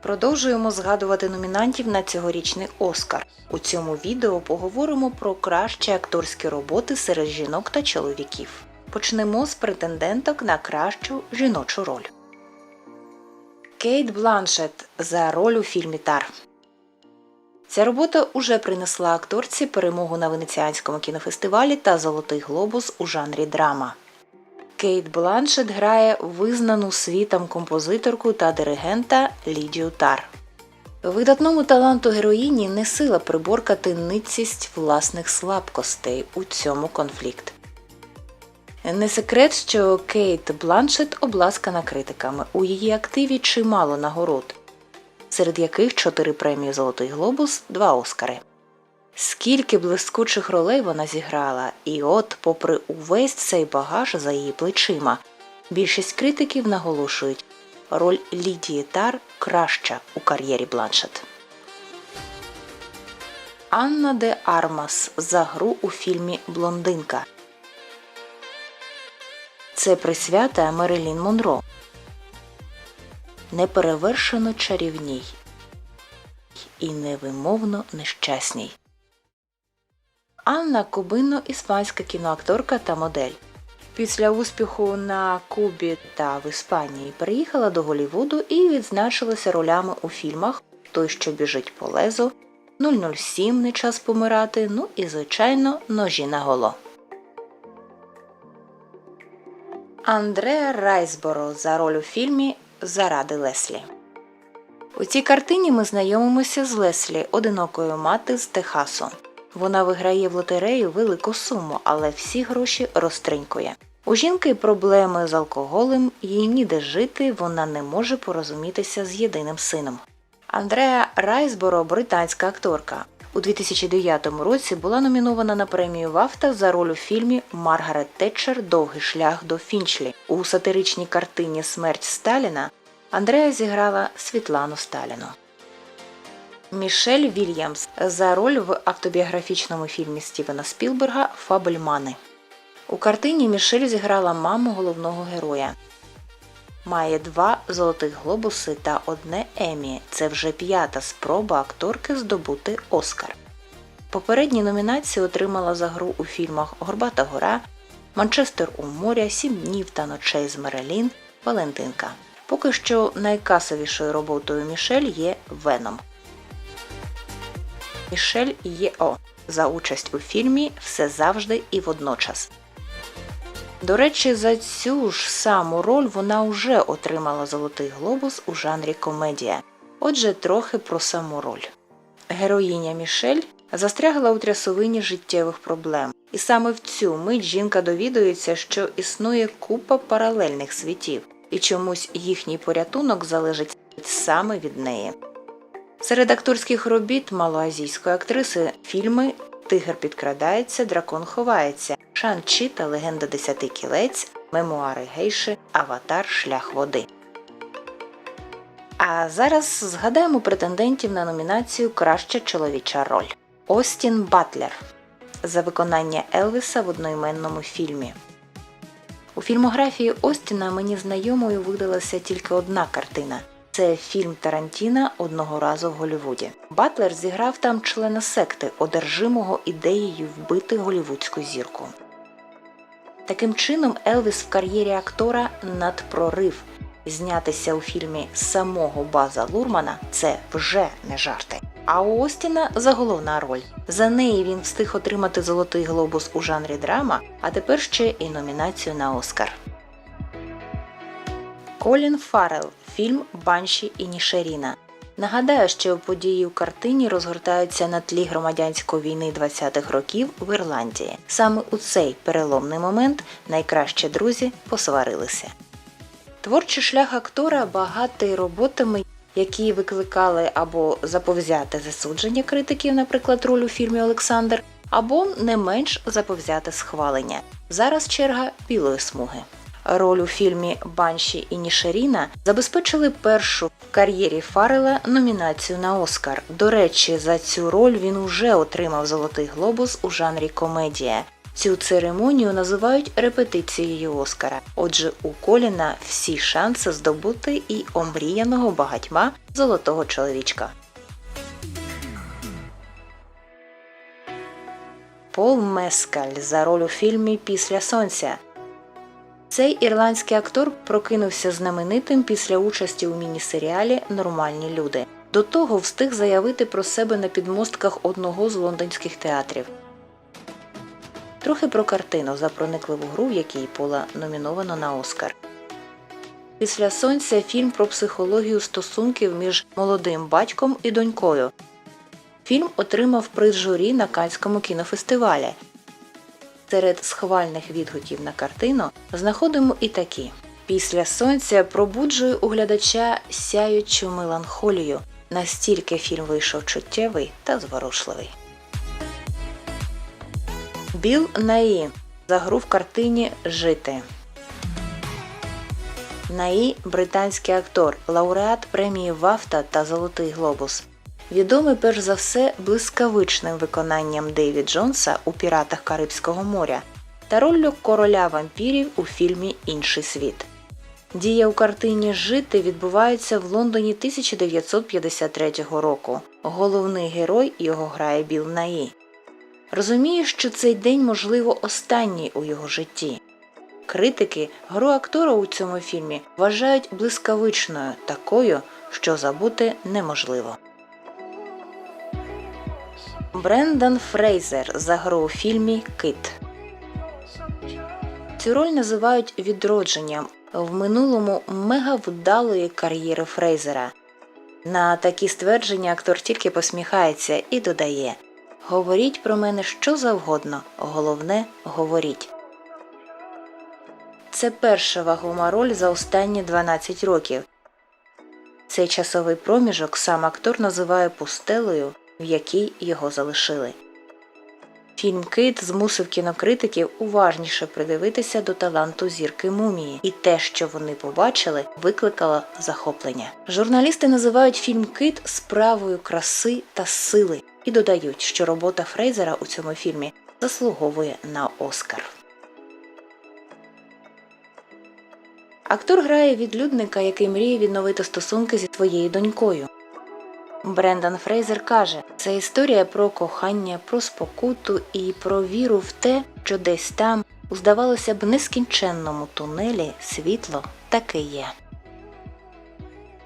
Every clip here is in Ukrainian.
Продовжуємо згадувати номінантів на цьогорічний Оскар. У цьому відео поговоримо про кращі акторські роботи серед жінок та чоловіків. Почнемо з претенденток на кращу жіночу роль. Кейт Бланшет за роль у фільмі Тар. Ця робота уже принесла акторці перемогу на Венеціанському кінофестивалі та Золотий глобус у жанрі драма. Кейт Бланшет грає визнану світом композиторку та диригента Лідію Тар. Видатному таланту героїні не сила приборкати ницість власних слабкостей у цьому конфлікт. Не секрет, що Кейт Бланшет обласкана критиками. У її активі чимало нагород, серед яких чотири премії Золотий глобус, два Оскари. Скільки блискучих ролей вона зіграла, і от, попри увесь цей багаж за її плечима, більшість критиків наголошують, роль Лідії Тар краща у кар'єрі Бланшет. Анна де Армас за гру у фільмі Блондинка. Це присвята Мерилін Монро. Неперевершено чарівній і невимовно нещасній. Анна Кубино іспанська кіноакторка та модель. Після успіху на Кубі та в Іспанії переїхала до Голлівуду і відзначилася ролями у фільмах Той, що біжить по лезу, 007 Не час помирати, ну і, звичайно, ножі на голо. Андреа Райсборо за роль у фільмі Заради Леслі. У цій картині ми знайомимося з Леслі, одинокою мати з Техасу. Вона виграє в лотерею велику суму, але всі гроші розтринькує. У жінки проблеми з алкоголем, їй ніде жити, вона не може порозумітися з єдиним сином. Андреа Райсборо британська акторка. У 2009 році була номінована на премію Вафта за роль у фільмі Маргарет Тетчер Довгий шлях до Фінчлі. У сатиричній картині Смерть Сталіна Андреа зіграла Світлану Сталіну. Мішель Вільямс за роль в автобіографічному фільмі Стівена Спілберга Фабельмани. У картині Мішель зіграла маму головного героя. Має два золотих глобуси та одне Емі. Це вже п'ята спроба акторки здобути Оскар. Попередні номінації отримала за гру у фільмах Горбата гора, Манчестер у моря, Сім днів та ночей з Мерелін, Валентинка. Поки що найкасовішою роботою Мішель є Веном. Мішель Єо за участь у фільмі Все завжди і водночас. До речі, за цю ж саму роль вона вже отримала Золотий глобус у жанрі комедія. Отже, трохи про саму роль. Героїня Мішель застрягла у трясовині життєвих проблем, і саме в цю мить жінка довідується, що існує купа паралельних світів, і чомусь їхній порятунок залежить саме від неї. Серед акторських робіт малоазійської актриси фільми Тигр підкрадається, дракон ховається, Шан-Чі та Легенда Десяти кілець, Мемуари гейши, Аватар Шлях води. А зараз згадаємо претендентів на номінацію Краща чоловіча роль. Остін Батлер за виконання Елвіса в одноіменному фільмі. У фільмографії Остіна мені знайомою видалася тільки одна картина це фільм Тарантіна одного разу в Голлівуді. Батлер зіграв там члена секти, одержимого ідеєю вбити голівудську зірку. Таким чином, Елвіс в кар'єрі актора надпрорив. Знятися у фільмі самого База Лурмана це вже не жарти. А у Остіна заголовна роль. За неї він встиг отримати золотий глобус у жанрі драма, а тепер ще і номінацію на Оскар. Колін Фаррелл. Фільм Банші і Нішеріна. Нагадаю, що події у картині розгортаються на тлі громадянської війни 20-х років в Ірландії. Саме у цей переломний момент найкращі друзі посварилися. Творчий шлях актора багатий роботами, які викликали або заповзяте засудження критиків, наприклад, роль у фільмі Олександр, або не менш заповзяте схвалення. Зараз черга білої смуги. Роль у фільмі Банші і Нішеріна забезпечили першу в кар'єрі Фаррела номінацію на Оскар. До речі, за цю роль він уже отримав Золотий глобус у жанрі комедія. Цю церемонію називають репетицією Оскара. Отже, у Коліна всі шанси здобути і омріяного багатьма золотого чоловічка. Пол Мескаль за роль у фільмі Після сонця. Цей ірландський актор прокинувся знаменитим після участі у міні-серіалі Нормальні люди. До того встиг заявити про себе на підмостках одного з лондонських театрів. Трохи про картину за проникливу гру, в якій Пола номіновано на Оскар. Після сонця фільм про психологію стосунків між молодим батьком і донькою. Фільм отримав приз журі на Канському кінофестивалі. Серед схвальних відгуків на картину знаходимо і такі: Після сонця пробуджує у глядача сяючу меланхолію. Настільки фільм вийшов чуттєвий та зворушливий. Біл Наї за гру в картині Жити. Наї британський актор, лауреат премії Вафта та Золотий Глобус. Відомий перш за все блискавичним виконанням Дейві Джонса у Піратах Карибського моря та роллю короля вампірів у фільмі Інший світ. Дія у картині Жити відбувається в Лондоні 1953 року. Головний герой його грає Біл Наї. Розуміє, що цей день, можливо, останній у його житті. Критики гру актора у цьому фільмі вважають блискавичною, такою, що забути неможливо. Брендан Фрейзер за гру у фільмі Кит. Цю роль називають відродженням в минулому мегавдалої кар'єри Фрейзера. На такі ствердження актор тільки посміхається і додає Говоріть про мене що завгодно, головне говоріть. Це перша вагома роль за останні 12 років. Цей часовий проміжок сам актор називає пустелею, в якій його залишили. Фільм Кит змусив кінокритиків уважніше придивитися до таланту зірки мумії, і те, що вони побачили, викликало захоплення. Журналісти називають фільм Кит справою краси та сили і додають, що робота Фрейзера у цьому фільмі заслуговує на Оскар. Актор грає відлюдника, який мріє відновити стосунки зі своєю донькою. Брендан Фрейзер каже, це історія про кохання, про спокуту і про віру в те, що десь там, у здавалося б, нескінченному тунелі світло таки є.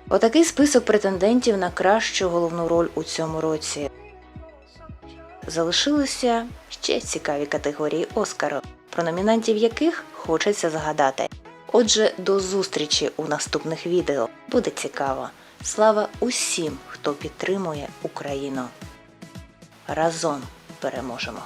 Отакий список претендентів на кращу головну роль у цьому році. Залишилися ще цікаві категорії Оскару, про номінантів яких хочеться згадати. Отже, до зустрічі у наступних відео буде цікаво. Слава усім, хто підтримує Україну. Разом переможемо!